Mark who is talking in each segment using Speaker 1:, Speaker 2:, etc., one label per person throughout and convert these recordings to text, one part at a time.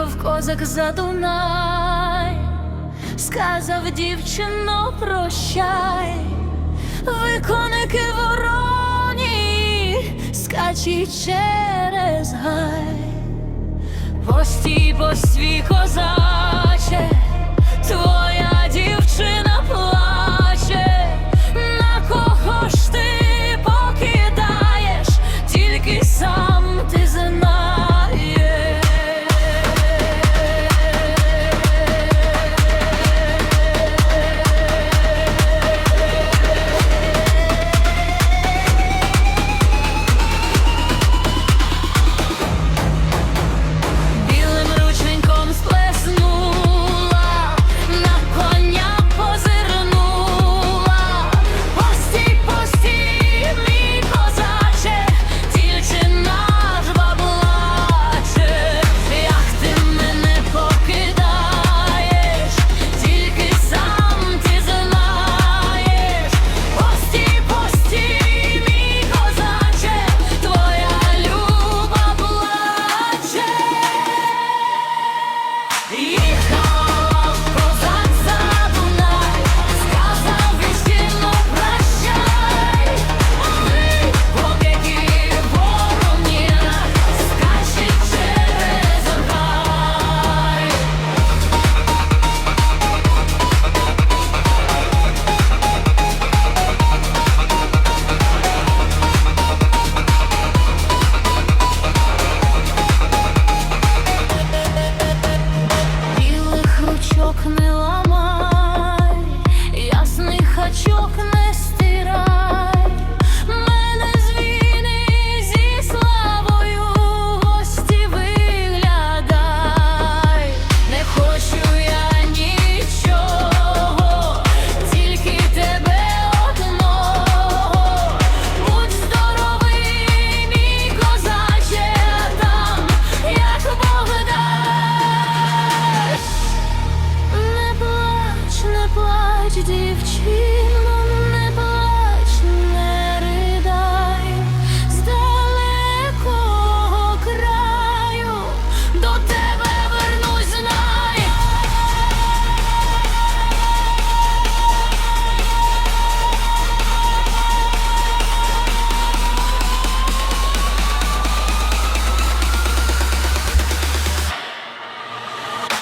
Speaker 1: Їхав козак за Дунай, сказав дівчино, прощай, виконики вороні, скачі через гай. Постій, постій, свій твоя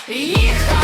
Speaker 1: Yeehaw!